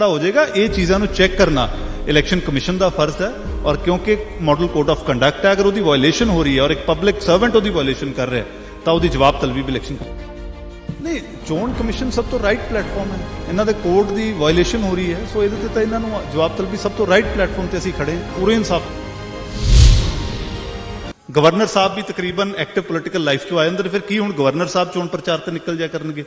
ਦਾ ਹੋ ਜਾਏਗਾ, ਇਹ ਚੀਜ਼ਾਂ ਨੂੰ ਚੈੱਕ ਕਰਨਾ। ਇਲੈਕਸ਼ਨ ਕਮਿਸ਼ਨ ਦਾ ਫਰਜ਼ ਹੈ ਔਰ ਕਿਉਂਕਿ ਮਾਡਲ ਕੋਡ ਆਫ ਕੰਡਕਟ ਹੈ, ਅਗਰ ਉਹਦੀ ਵਾਇਓਲੇਸ਼ਨ ਹੋ ਰਹੀ ਹੈ ਔਰ ਇੱਕ ਪਬਲਿਕ ਸਰਵੈਂਟ ਉਹਦੀ ਵਾਇਓਲੇਸ਼ਨ ਕਰ ਰਿਹਾ ਤਾਂ ਉਹਦੀ ਜਵਾਬ ਤਲਬੀ ਵੀ ਇਲੈਕਸ਼ਨ ਨਹੀਂ, ਚੋਣ ਕਮਿਸ਼ਨ ਸਭ ਤੋਂ ਰਾਈਟ ਪਲੇਟਫਾਰਮ ਹੈ। ਇਹਨਾਂ ਦੇ ਕੋਡ ਦੀ ਵਾਇਲੇਸ਼ਨ ਹੋ ਰਹੀ ਹੈ ਸੋ ਇਹਦੇ ਤੇ ਤਾਂ ਇਹਨਾਂ ਨੂੰ ਜਵਾਬ ਤਲਬੀ ਸਭ ਤੋਂ ਰਾਈਟ ਪਲੇਟਫਾਰਮ ਤੇ ਅਸੀਂ ਖੜੇ ਹਾਂ, ਪੂਰੇ ਇਨਸਾਫ ਗਵਰਨਰ ਸਾਹਿਬ ਵੀ ਤਕਰੀਬਨ ਐਕਟਿਵ ਪੋਲੀਟੀਕਲ ਲਾਈਫ ਤੋਂ ਆਏ ਅੰਦਰ ਫਿਰ ਕੀ ਹੁਣ ਗਵਰਨਰ ਸਾਹਿਬ ਚੋਣ ਪ੍ਰਚਾਰ ਤੇ ਨਿਕਲ ਜਾ ਕਰਨਗੇ?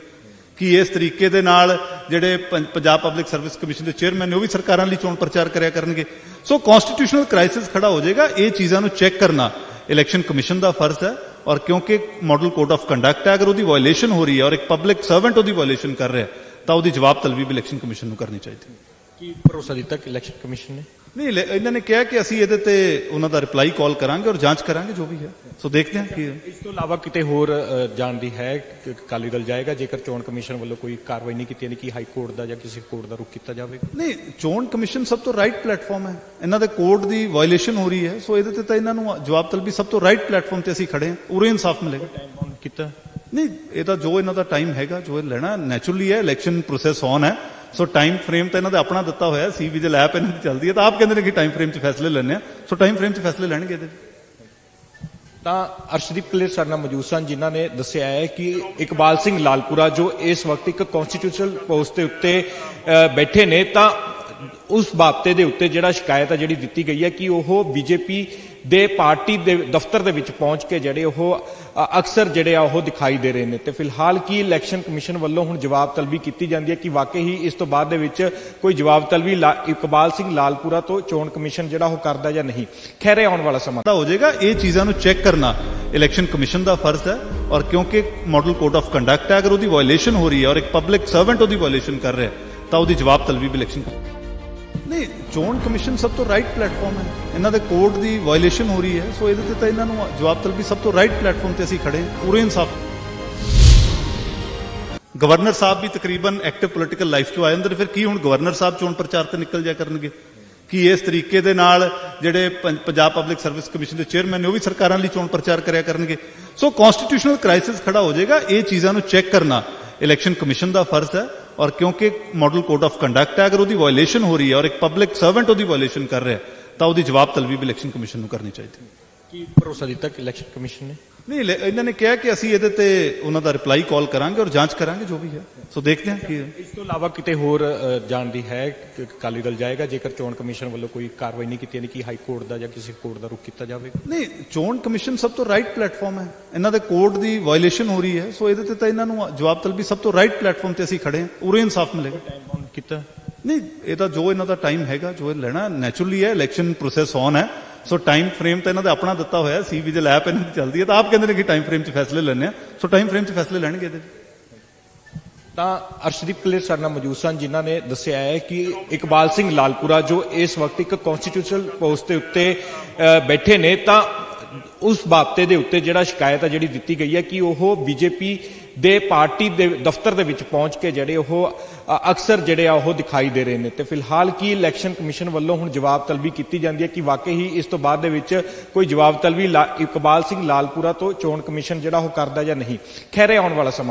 ਕਿ ਇਸ ਤਰੀਕੇ ਦੇ ਨਾਲ ਜਿਹੜੇ ਪੰਜਾਬ ਪਬਲਿਕ ਸਰਵਿਸ ਕਮਿਸ਼ਨ ਦੇ ਚੇਅਰਮੈਨ ਨੇ ਉਹ ਵੀ ਸਰਕਾਰਾਂ ਲਈ ਚੋਣ ਪ੍ਰਚਾਰ ਕਰਿਆ ਕਰਨਗੇ। ਸੋ ਕਨਸਟੀਟਿਊਸ਼ਨਲ ਕ੍ਰਾਈਸਿਸ ਖੜਾ ਹੋ ਜਾਏਗਾ, ਇਹ ਚੀਜ਼ਾਂ ਨੂੰ ਚੈੱਕ ਕਰਨਾ। ਇਲੈਕਸ਼ਨ ਕਮਿਸ਼ਨ ਦਾ ਫਰਜ਼ ਹੈ ਔਰ ਕਿਉਂਕਿ ਮਾਡਲ ਕੋਡ ਆਫ ਕੰਡਕਟ ਹੈ, ਅਗਰ ਉਹਦੀ ਵਾਇਲੇਸ਼ਨ ਹੋ ਰਹੀ ਹੈ ਔਰ ਇੱਕ ਪਬਲਿਕ ਸਰਵੈਂਟ ਉਹਦੀ ਵਾਇਲੇਸ਼ਨ ਕਰ ਰਿਹਾ ਤਾਂ ਉਹਦੀ ਜਵਾਬ ਤਲਬੀ ਵੀ ਇਲੈਕਸ਼ਨ ਕਮਿਸ਼ਨ ਨੂੰ ਕਰਨੀ ਚਾਹੀਦੀ ਹੈ। ਕੀ ਭਰੋਸਾ ਦਿੱਤਾ ਕਿ ਇਲੈਕਸ਼ਨ ਕਮਿਸ਼ਨ ਨੇ? ਨਹੀਂ ਇਹਨਾਂ ਨੇ ਕਿਹਾ ਕਿ ਅਸੀਂ ਇਹਦੇ ਤੇ ਉਹਨਾਂ ਦਾ ਰਿਪਲਾਈ ਕਾਲ ਕਰਾਂਗੇ ਔਰ ਜਾਂਚ ਕਰਾਂਗੇ ਜੋ ਵੀ ਹੈ। ਸੋ ਦੇਖਦੇ ਹਾਂ ਕੀ ਇਸ ਤੋਂ ਇਲਾਵਾ ਕਿਤੇ ਹੋਰ ਜਾਣ ਦੀ ਹੈ ਕਿ ਅਕਾਲੀ ਦਲ ਜਾਏਗਾ ਜੇਕਰ ਚੋਣ ਕਮਿਸ਼ਨ ਵੱਲੋਂ ਕੋਈ ਕਾਰਵਾਈ ਨਹੀਂ ਕੀਤੀ ਜਾਂਦੀ ਕਿ ਹਾਈ ਕੋਰਟ ਦਾ ਜਾਂ ਕਿਸੇ ਕੋਰਟ ਦਾ ਰੁਖ ਕੀਤਾ ਜਾਵੇਗਾ ਨਹੀਂ ਚੋਣ ਕਮਿਸ਼ਨ ਸਭ ਤੋਂ ਰਾਈਟ ਪਲੇਟਫਾਰਮ ਹੈ। ਇਹਨਾਂ ਦੇ ਕੋਡ ਦੀ ਵਾਇਓਲੇਸ਼ਨ ਹੋ ਰਹੀ ਹੈ। ਸੋ ਇਹਦੇ ਤੇ ਤਾਂ ਇਹਨਾਂ ਨੂੰ ਜਵਾਬ ਤਲਬੀ ਸਭ ਤੋਂ ਰਾਈਟ ਪਲੇਟਫਾਰਮ ਤੇ ਅਸੀਂ ਖੜੇ ਹਾਂ। ਪੂਰੇ ਇਨਸਾਫ ਮਿਲੇਗਾ। ਟਾਈਮ ਬਾਉਂਡ ਕੀਤਾ। ਨਹੀਂ ਇਹ ਤਾਂ ਜੋ ਇਹਨਾਂ ਦਾ ਟਾਈਮ ਹੈਗਾ ਜੋ ਇਹ ਲੈਣਾ ਨੈਚੁਰਲੀ ਹੈ ਇਲੈਕਸ਼ਨ ਪ੍ਰੋਸੈਸ ਔਨ ਹੈ। ਸੋ ਟਾਈਮ ਫਰੇਮ ਤਾਂ ਇਹਨਾਂ ਦਾ ਆਪਣਾ ਦਿੱਤਾ ਹੋਇਆ ਸੀ ਵਿਜਲ ਐਪ ਇਹਨਾਂ ਦੀ ਚੱਲਦੀ ਹੈ, ਤਾਂ ਆਪ ਕਹਿੰਦੇ ਨੇ ਕਿ ਟਾਈਮ ਫਰੇਮ 'ਚ ਫੈਸਲੇ ਲੈਣੇ ਆ ਸੋ ਟਾਈਮ ਫਰੇਮ 'ਚ ਫੈਸਲੇ ਲੈਣਗੇ ਇਹਦੇ। ਤਾਂ ਅਰਸ਼ਦੀਪ ਕਲੇਰ ਸਾਡੇ ਨਾਲ ਮੌਜੂਦ ਸਨ, ਜਿਨ੍ਹਾਂ ਨੇ ਦੱਸਿਆ ਹੈ ਕਿ ਇਕਬਾਲ ਸਿੰਘ ਲਾਲਪੁਰਾ ਜੋ ਇਸ ਵਕਤ ਇੱਕ ਕਨਸਟੀਟਿਊਸ਼ਨਲ ਪੋਸਟ ਦੇ ਉੱਤੇ ਬੈਠੇ ਨੇ, ਤਾਂ ਉਸ ਬਾਬਤੇ ਦੇ ਉੱਤੇ ਜਿਹੜਾ ਸ਼ਿਕਾਇਤ ਹੈ ਜਿਹੜੀ ਦਿੱਤੀ ਗਈ ਹੈ ਕਿ ਉਹ ਬੀਜੇਪੀ ਦੇ ਪਾਰਟੀ ਦੇ ਦਫ਼ਤਰ ਦੇ ਵਿੱਚ ਪਹੁੰਚ ਕੇ ਜਿਹੜੇ ਉਹ ਅਕਸਰ ਜਿਹੜੇ ਆ ਉਹ ਦਿਖਾਈ ਦੇ ਰਹੇ ਨੇ। ਤੇ ਫਿਲਹਾਲ ਕੀ ਇਲੈਕਸ਼ਨ ਕਮਿਸ਼ਨ ਵੱਲੋਂ ਹੁਣ ਜਵਾਬ ਤਲਬੀ ਕੀਤੀ ਜਾਂਦੀ ਹੈ ਕਿ ਵਾਕਈ ਹੀ ਇਸ ਤੋਂ ਬਾਅਦ ਦੇ ਵਿੱਚ ਕੋਈ ਜਵਾਬ ਤਲਬੀ ਲਾ- ਇਕਬਾਲ ਸਿੰਘ ਲਾਲਪੁਰਾ ਤੋਂ ਚੋਣ ਕਮਿਸ਼ਨ ਜਿਹੜਾ ਉਹ ਕਰਦਾ ਜਾਂ ਨਹੀਂ? ਖੈਰੇ ਆਉਣ ਵਾਲਾ ਸਮਾਂ। ਦਾ ਹੋ ਜਾਏਗਾ ਇਹ ਚੀਜ਼ਾਂ ਨੂੰ ਚੈੱਕ ਕਰਨਾ। ਇਲੈਕਸ਼ਨ ਕਮਿਸ਼ਨ ਦਾ ਫਰਜ਼ ਹੈ ਔਰ ਕਿਉਂਕਿ ਮਾਡਲ ਕੋਡ ਆਫ ਕੰਡਕਟ ਹੈ ਅਗਰ ਉਹਦੀ ਵਾਇਲੇਸ਼ਨ ਹੋ ਰਹੀ ਹੈ ਔਰ ਇੱਕ ਪਬਲਿਕ ਸਰਵੈਂਟ ਉਹਦੀ ਵਾਇਲੇਸ਼ਨ ਕਰ ਰਿਹਾ ਹੈ, ਤਾਂ ਉਹਦੀ ਜਵਾਬ ਤਲਬੀ ਵੀ ਇਲੈਕਸ਼ਨ ਚੋਣ ਕਮਿਸ਼ਨ ਸਭ ਤੋਂ ਰਾਈਟ ਪਲੇਟਫਾਰਮ ਹੈ। ਇਹਨਾਂ ਦੇ ਕੋਡ ਦੀ ਵਾਇਲੇਸ਼ਨ ਹੋ ਰਹੀ ਹੈ। ਸੋ ਇਹਦੇ ਤੇ ਤਾਂ ਇਹਨਾਂ ਨੂੰ ਜਵਾਬ ਤਲਬੀ ਸਭ ਤੋਂ ਰਾਈਟ ਪਲੇਟਫਾਰਮ ਤੇ ਅਸੀਂ ਖੜੇ ਪੂਰੇ ਇਨਸਾਫ। ਗਵਰਨਰ ਸਾਹਿਬ ਵੀ ਤਕਰੀਬਨ ਐਕਟਿਵ ਪੋਲੀਟੀਕਲ ਲਾਈਫ ਤੋਂ ਆਏ ਅੰਦਰ ਫਿਰ ਕੀ ਹੁਣ ਗਵਰਨਰ ਸਾਹਿਬ ਚੋਣ ਪ੍ਰਚਾਰ ਤੇ ਨਿਕਲ ਜਾ ਕਰਨਗੇ? ਕੀ ਇਸ ਤਰੀਕੇ ਦੇ ਨਾਲ ਜਿਹੜੇ ਪੰ- ਪੰਜਾਬ ਪਬਲਿਕ ਸਰਵਿਸ ਕਮਿਸ਼ਨ ਦੇ ਚੇਅਰਮੈਨ ਨੇ, ਉਹ ਵੀ ਸਰਕਾਰਾਂ ਲਈ ਚੋਣ ਪ੍ਰਚਾਰ ਕਰਿਆ ਕਰਨਗੇ? ਸੋ ਕਨਸਟੀਟਿਊਸ਼ਨਲ ਕ੍ਰਾਈਸਿਸ ਖੜਾ ਹੋ ਜਾਏਗਾ। ਇਹ ਚੀਜ਼ਾਂ ਨੂੰ ਚੈੱਕ ਕਰਨਾ। ਇਲੈਕਸ਼ਨ ਕਮਿਸ਼ਨ ਦਾ ਫਰਜ਼ ਹੈ। ਔਰ ਕਿਉਂਕਿ ਮਾਡਲ ਕੋਡ ਆਫ ਕੰਡਕਟ ਹੈ, ਅਗਰ ਉਹਦੀ ਵਾਇਲੇਸ਼ਨ ਹੋ ਰਹੀ ਹੈ ਔਰ ਇੱਕ ਪਬਲਿਕ ਸਰਵੈਂਟ ਉਹਦੀ ਵਾਇਲੇਸ਼ਨ ਕਰ ਰਿਹਾ ਤਾਂ ਉਹਦੀ ਜਵਾਬ ਤਲਬੀ ਵੀ ਇਲੈਕਸ਼ਨ ਕਮਿਸ਼ਨ ਨੂੰ ਕਰਨੀ ਚਾਹੀਦੀ ਹੈ। ਕੀ ਭਰੋਸਾ ਦਿੱਤਾ ਕਿ ਇਲੈਕਸ਼ਨ ਕਮਿਸ਼ਨ ਨੇ? ਨਹੀਂ ਲੈ- ਇਹਨਾਂ ਨੇ ਕਿਹਾ ਕਿ ਅਸੀਂ ਇਹਦੇ ਤੇ ਉਹਨਾਂ ਦਾ ਰਿਪਲਾਈ ਕਾਲ ਕਰਾਂਗੇ ਔਰ ਜਾਂਚ ਕਰਾਂਗੇ ਜੋ ਵੀ ਹੈ। ਸੋ ਦੇਖਦੇ ਹਾਂ ਕੀ ਇਸ ਤੋਂ ਇਲਾਵਾ ਕਿਤੇ ਹੋਰ ਜਾਣ ਦੀ ਹੈ ਕਿ ਅਕਾਲੀ ਦਲ ਜਾਏਗਾ ਜੇਕਰ ਚੋਣ ਕਮਿਸ਼ਨ ਵੱਲੋਂ ਕੋਈ ਕਾਰਵਾਈ ਨਹੀਂ ਕੀਤੀ ਜਾਂਦੀ ਕਿ ਹਾਈ ਕੋਰਟ ਦਾ ਜਾਂ ਕਿਸੇ ਕੋਰਟ ਦਾ ਰੁਖ ਕੀਤਾ ਜਾਵੇਗਾ? ਨਹੀਂ ਚੋਣ ਕਮਿਸ਼ਨ ਸਭ ਤੋਂ ਰਾਈਟ ਪਲੇਟਫਾਰਮ ਹੈ। ਇਹਨਾਂ ਦੇ ਕੋਡ ਦੀ ਵਾਇਓਲੇਸ਼ਨ ਹੋ ਰਹੀ ਹੈ। ਸੋ ਇਹਦੇ ਤੇ ਤਾਂ ਇਹਨਾਂ ਨੂੰ ਜਵਾਬ ਤਲਬੀ ਸਭ ਤੋਂ ਰਾਈਟ ਪਲੇਟਫਾਰਮ ਤੇ ਅਸੀਂ ਖੜੇ ਹਾਂ। ਪੂਰੇ ਇਨਸਾਫ ਮਿਲੇਗਾ। ਟਾਈਮ ਬਾਉਂਡ ਕੀਤਾ? ਨਹੀਂ ਇਹ ਤਾਂ ਜੋ ਇਹਨਾਂ ਦਾ ਟਾਈਮ ਹੈਗਾ ਜੋ ਇਹ ਲੈਣਾ ਨੈਚੁਰਲੀ ਹੈ ਇਲੈਕਸ਼ਨ ਪ੍ਰੋਸੈਸ ਔਨ ਹੈ। ਸੋ ਟਾਈਮ ਫਰੇਮ ਤਾਂ ਇਹਨਾਂ ਦਾ ਆਪਣਾ ਦਿੱਤਾ ਹੋਇਆ ਸੀ ਵਿਜਲ ਐਪ ਇਹਨਾਂ ਦੀ ਚੱਲਦੀ ਹੈ, ਤਾਂ ਆਪ ਕਹਿੰਦੇ ਨੇ ਕਿ ਟਾਈਮ ਫਰੇਮ 'ਚ ਫੈਸਲੇ ਲੈਣੇ ਆ ਸੋ ਟਾਈਮ ਫਰੇਮ 'ਚ ਫੈਸਲੇ ਲੈਣਗੇ ਇਹਦੇ। ਤਾਂ ਅਰਸ਼ਦੀਪ ਕਲੇਰ ਸਾਡੇ ਨਾਲ ਮੌਜੂਦ ਸਨ, ਜਿਨ੍ਹਾਂ ਨੇ ਦੱਸਿਆ ਹੈ ਕਿ ਇਕਬਾਲ ਸਿੰਘ ਲਾਲਪੁਰਾ ਜੋ ਇਸ ਵਕਤ ਇੱਕ ਕਨਸਟੀਟਿਊਸ਼ਨਲ ਪੋਸਟ ਦੇ ਉੱਤੇ ਬੈਠੇ ਨੇ, ਤਾਂ ਉਸ ਬਾਬਤੇ ਦੇ ਉੱਤੇ ਜਿਹੜਾ ਸ਼ਿਕਾਇਤ ਹੈ ਜਿਹੜੀ ਦਿੱਤੀ ਗਈ ਹੈ ਕਿ ਉਹ ਬੀਜੇਪੀ ਦੇ ਪਾਰਟੀ ਦੇ ਦਫ਼ਤਰ ਦੇ ਵਿੱਚ ਪਹੁੰਚ ਕੇ ਜਿਹੜੇ ਉਹ ਅਕਸਰ ਜਿਹੜੇ ਆ ਉਹ ਦਿਖਾਈ ਦੇ ਰਹੇ ਨੇ। ਤੇ ਫਿਲਹਾਲ ਕੀ ਇਲੈਕਸ਼ਨ ਕਮਿਸ਼ਨ ਵੱਲੋਂ ਹੁਣ ਜਵਾਬ ਤਲਬੀ ਕੀਤੀ ਜਾਂਦੀ ਹੈ ਕਿ ਵਾਕਈ ਹੀ ਇਸ ਤੋਂ ਬਾਅਦ ਦੇ ਵਿੱਚ ਕੋਈ ਜਵਾਬ ਤਲਬੀ ਲਾ- ਇਕਬਾਲ ਸਿੰਘ ਲਾਲਪੁਰਾ ਤੋਂ ਚੋਣ ਕਮਿਸ਼ਨ ਜਿਹੜਾ ਉਹ ਕਰਦਾ ਜਾਂ ਨਹੀਂ? ਖੈਰੇ ਆਉਣ ਵਾਲਾ ਸਮਾਂ